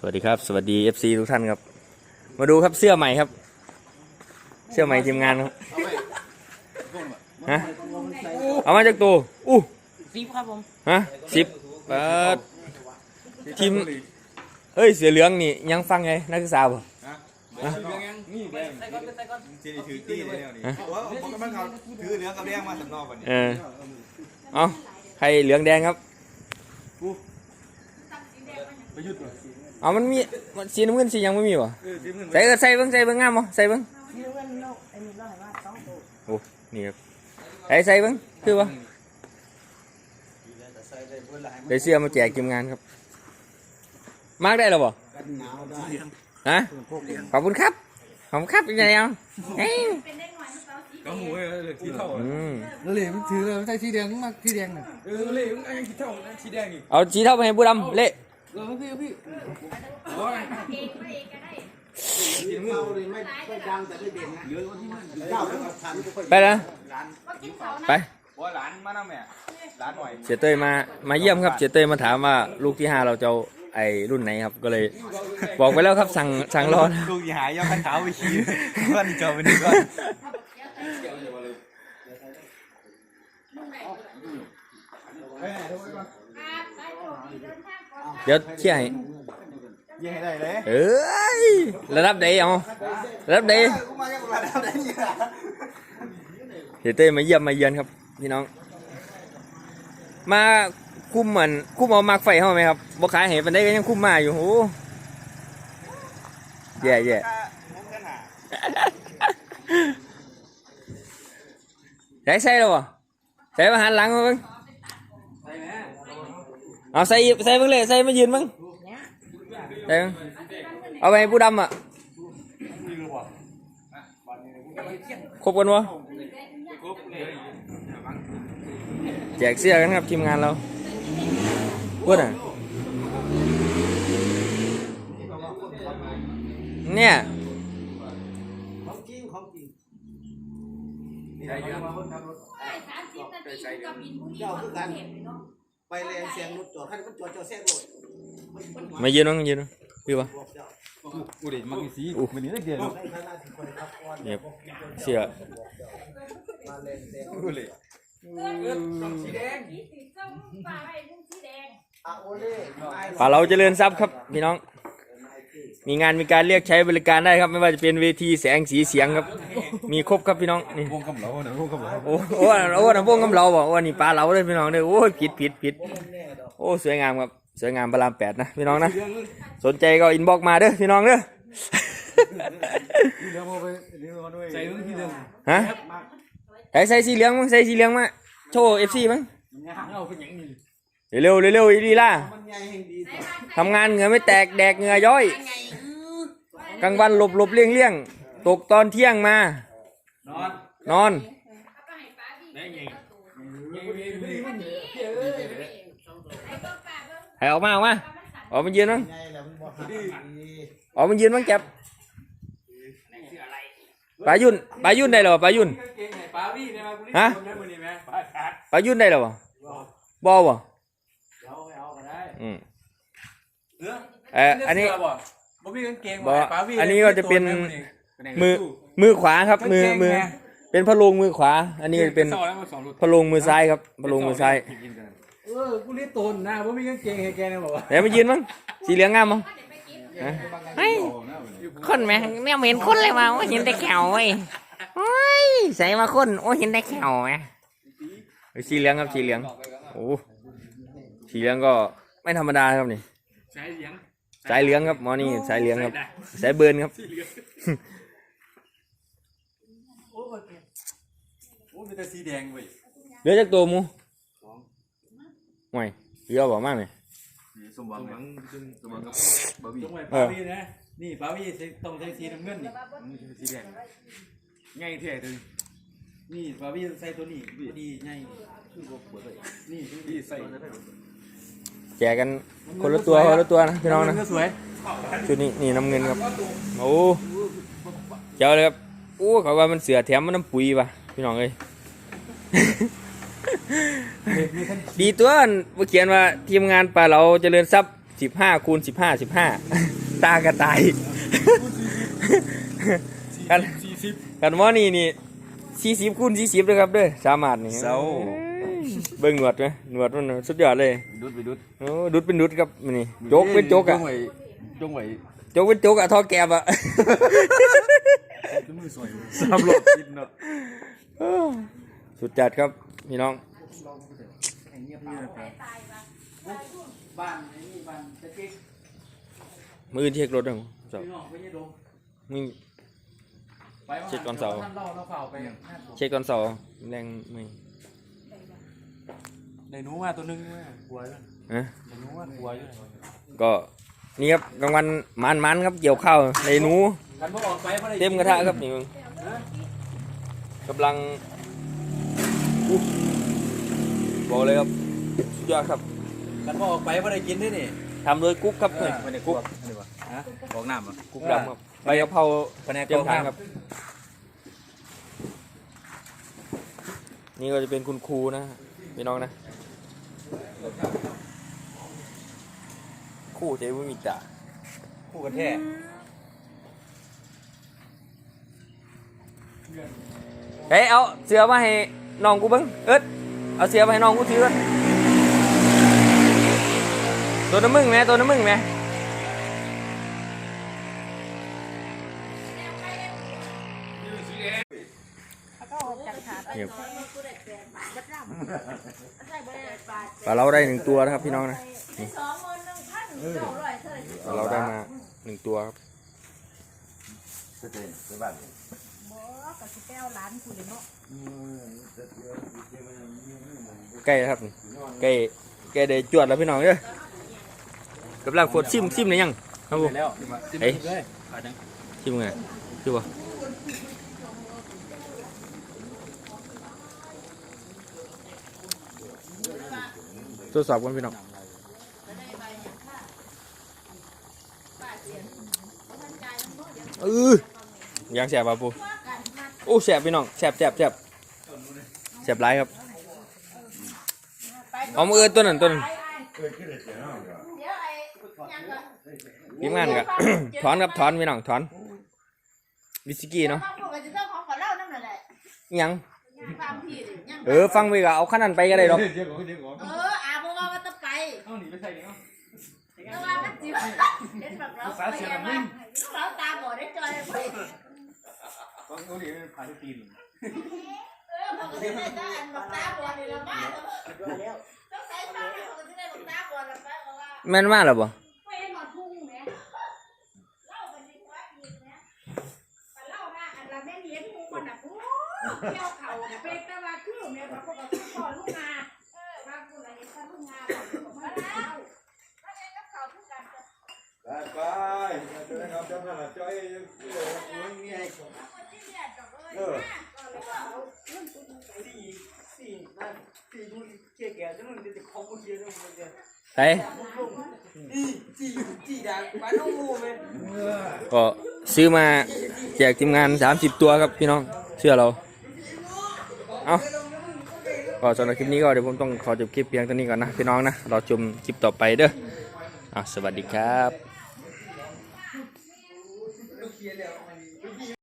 สวัสดีครับ สวัสดี FC ทุกท่านครับ มาดูครับเสื้อใหม่ครับ เสื้อใหม่ทีมงานครับฮะเอามาจากตัวอู้สิบครับผมฮะสิบเปิดทีมเฮ้ยเสือเหลืองนี่ยังฟังไงนักศึกษาบ่นี่แดงใส่ก่อนใส่ก่อนจีถือตีเลยเนี่ยนี่ว่าผมกำลังเขาถือเหลืองกับแดงมาสำนอกวันนี้เออเอาใครเหลืองแดงครับประยุทธ์ เอามันมีมันสีน้ำเงินสีหยังไม่มีวะเออทีมเงินใส่เออใส่เบิ้งใส่เบิ้งงามบ่ใส่เบิ้งนี่เว้นโลกไอ้นี่เล่าให้ว่าสองตัวโอ้นี่ครับใส่ใส่เบิ้งคือวะเดี๋ยวเสื้อมาแจกทีมงานครับ มาร์กได้หรอบ่ฮะขอบคุณครับขอบคุณครับยังไงเอาเฮ้ยก็หูเลยทีเท่าอืมเหลยมันถือเลยมันใส่สีแดงมากสีแดงน่ะเออเลยมึงยังทีเท่าทีแดงอีกเอาสีเท่าไปให้ผู้ดำเละเออพี่พี่โอ้ยทีมเงินไปนะไปว่าหลานมาน้าแม่หลานหน่อยเสียเต้ยมามาเยี่ยมครับเสียเต้ยมาถามว่าลูกที่ห้าเราจะเอาไอ้รุ่นไหนครับก็เลย บอกไปแล้วครับสั่งสั่งรอนะลูกหายยอดขันเท้าไปขี่ว่านี่เจอไปนี่ก่อน ดี๋ยวเชี่ยให้ยิงให้ได้เลยเอ้ยระดับใดเอาระดับใดกูมาจากระดับไหนเนี่ยเสียเต้ยมาเยี่ยมมาเยือนครับพี่น้อง มาคุมเหมือนคุมเอามากไฟเข้าไหมครับบ่ขายเห็นปันได้ก็ยังคุมมาอยู่โอ้แย่แย่มุ้งกันหาใส่ใส่แล้วบ่ใส่มาหันหลังมาเบิ่ง เอาใส่ใส่เบิ่งเลยใส่มายืนเบิ่งใส่เบิ่งเอาไปผู้ดำอะครบกันวะแจกเสื้อกันครับทีมงานเราพูดอะเนี่ยของจริงของจริงใช่คนขับรถเจ้าคือกัน ไปแรงเสียงรถจอดให้มันจอดเจ้าแทรกรถมายืนบ้างยืนบ้างคือปะบอกเจ้ากูเด็ดมักสีวันนี้ได้เดียวในฐานะที่คนครับก่อนเนี่ยเสื้อมาแรงเสียงกูเลยสีแดงอะโอเล่ป่าเราเจริญทรัพย์ครับพี่น้อง มีงานมีการเรียกใช้บริการได้ครับ ไม่ว่าจะเป็นเวทีแสงสีเสียงครับ มีครบครับพี่น้องนี่วงกำเหลาเนี่ยวงกำเหลาโอ้โอ้โอ้น้ำพวงกำเราบอกว่านี่ปลาเราเลยพี่น้องเลยโอ้ยผิดผิดผิดโอ้สวยงามครับสวยงามพระรามแปดนะพี่น้องนะสนใจก็อินบ็อกมาเด้อพี่น้องเด้อเดี๋ยวมาไปเดี๋ยวมาด้วยใส่เรื่องที่เดิมฮะใส่ใส่สีเหลืองมั้งใส่สีเหลืองมาโชว์เอฟซีมั้ง เอาเป็นอย่างนี้เร็วๆเร็วๆอีลีล่ามันใหญ่แห่งดีทำงานเหงื่อไม่แตกแดกเหงื่อย้อย กลางวันหลบหลบเลี่ยงเลี่ยงตกตอนเที่ยงมา นอนนอนได้ไงให้ออกมาออกมาออกมายืนมั้งใหญ่แล้วมันบอกหาดีออกมายืนมั้งแก็บปลายุ่นปลายุ่นได้หรอปลายุ่นเก่งไหนป้าพี่เนี่ยมากูนี่ฮะคนนั้นคนนี้ไหมป้าขาดปลายุ่นได้หรอบ่บ่บ่เดี๋ยวไปเอาก็ได้อืมเนื้อเอ่ออันนี้ บ่มีกางเกงบ่ป้าพี่อันนี้ก็จะเป็น มือมือขวาครับ มือมือ เป็นพะโลงมือขวา อันนี้เป็นสองแล้วมาสองรุ่นพะโลงมือซ้ายครับพะโลงมือซ้ายเออกูเรียกตนนะว่ามีกางเกงให้แกนะบอกว่าเดี๋ยวมายืนมั้งสีเหลืองงามมั้งฮะเฮ้ยคนแม่งแม่งเห็นคนเลยว่าโอ้ยเห็นแต่แขวเว้ยโอ้ยใส่มาคนโอ้ยเห็นแต่แขวไหมสีเหลืองครับสีเหลืองโอ้สีเหลืองก็ ไม่ธรรมดาครับนี่ใช้เสียงสายเหลืองครับหมอนี่สายเหลืองครับสายเบิร์นครับโอ้มีแต่สีแดงเว้ยเหลือจากตัวหมูห่วยเยอะบอกมากเลยสมหวังสมหวังกับบาร์บี้ต้องไปปาวีนะนี่ปาวีต้องใช้สีน้ำเงินนี่สีแดงง่ายเท่เลยนี่ปาวีใส่ตัวนี้นี่ไงนี่พี่ใส่ แจกกันคนละตัวคนละตัวนะพี่น้องนะก็สวยชุดนี้นี่น้ำเงินครับโอ้เจ้าเลยครับโอ้เขาว่ามันเสือแถมมันน้ำปุ๋ยป่ะพี่น้องเอ้ยดีตัวอันเขียนว่าทีมงานป่าเราเจริญทรัพย์สิบห้าคูณสิบห้าสิบห้าตากระต่ายกันสี่สิบกันว่านี่นี่สี่สิบคูณสี่สิบเลยครับเด้อสามารถนี่เศร้า เบิ่งหนวดไหมหนวดมันสุดยอดเลยดุดไปดุดโอ้ดุดเป็นดุดครับนี่โจกเป็นโจกอะจงไว้จงไว้โจกเป็นโจกอะทอแกบอะมือสวยสามรอบกินเนาะสุดจัดครับพี่น้อง บ้านไอ้นี่บ้านตะเก๊กมือเช็ครถด้วยเจ้าพี่น้องไปยี่ดงมึง ไปว่าเช็คก่อนเสาร์ท่านเล่าเราเฝ้าไปหน้าผมเช็คก่อนเสาร์แรงไม่ ได้หนูมาตัวหนึงมาหัวอยู่ฮะได้หนูมาหัวอยู่ก็นี่ครับกลางวันมันมันๆครับเกี่ยวข้าวในหนู กันบ่ออกไปบ่ได้เต็มกระทะครับนี่มึงกำลังอุ๊ยบอกเลยครับสุดยอดครับกันบ่ออกไปบ่ได้กินด้วยนี่ทำโดยกุ๊กครับเฮ้ยไม่ได้กุ๊กนี่วะฮะบอกน้ำอะกุ๊กดำครับใบกะเพราแผนกเตรียมทานกองน้ำครับ นี่ก็จะเป็นคุณครูนะพี่น้องนะ ครู่เจวุมิตาคู่กันแท้เฮ้ยเอาเสือมาให้น้องกูเบิ้งเอิดเอาเสือมาให้น้องกูถือก่อนตัวน้ำมึงไหมตัวน้ำมึงไหม นี่ครับปลาเราได้หนึ่งตัวนะครับพี่น้องนะนี่สองหมื่นหนึ่งพันเก้าร้อยเท่าไหร่ปลาเราได้มาหนึ่งตัวครับบ่ก็สิแก้วร้านกูเลยเนาะใกล้แล้วครับนี่ใกล้ใกล้ได้จวดแล้วพี่น้องเด้อกำลังฝดซิมซิมหรือยังครับผมแล้วเอ้ยเลยขาดจังชิมไงชิมวะ ตรวจสอบกันพี่น้องเออยังแสบป่ะปูโอ้แสบพี่น้องแสบแสบแสบแสบไรครับเอามาเออตัวนั้นตัวนั้นเดี๋ยวไอ้ยังก็ทีมงานกะถอนครับถอนพี่น้องถอนวิสกี้เนาะฟังพวกกันจะต้องของขอเล่านั่นแหละอิหยังฟังพี่ดิยังเออฟังไปก็เอาขนาดนั้นไปก็ได้หรอกเดี๋ยวก่อนเดี๋ยวก่อ หนีไปใส่เนาะแต่ว่ามันจิบเด็ดแบบเราไปยังไงเราตาบอดได้จอยไปต้องเอาหนีไปผ่านตีนเออมันก็จะได้ตาอันบอกตาบอดนี่ละบ้าต้องใส่ตาให้มันก็จะได้บอกตาบอดละไปเพราะว่าแม่นมาหรอบ่ไปหมดทุ่งแม่เล่ากันดีกว่าอีกนะไปเล่าว่าอันละแม่เลี้ยงทุ่งมันอะโอ้เที่ยวเขาเนี่ยเป็นตะวันคือแม่เขาบอกว่าพ่อลูกนาเออว่ากูละเห็นพ่อลูกนาบอกว่าแล้วแล้วเองก็เขาทุกกัน ไปไป เจอครับเจ้าหน้าจ้อยยังยังมีไอ้เออสี่สี่นั่นสี่ดูเจ๊แก่จังมันจะของกูเยอะจังมันจะไปอีจีจีดังปานน้องงูแม่ก็ซื้อมาแจกทีมงาน 30 ตัวครับพี่น้อง เชื่อเรา เอาก็สำหรับคลิปนี้ก็เดี๋ยวผมต้องขอจบคลิปเพียงเท่านี้ก่อนนะพี่น้องนะ เรอชมคลิปต่อไปเด้ออสวัสดีครับ ele é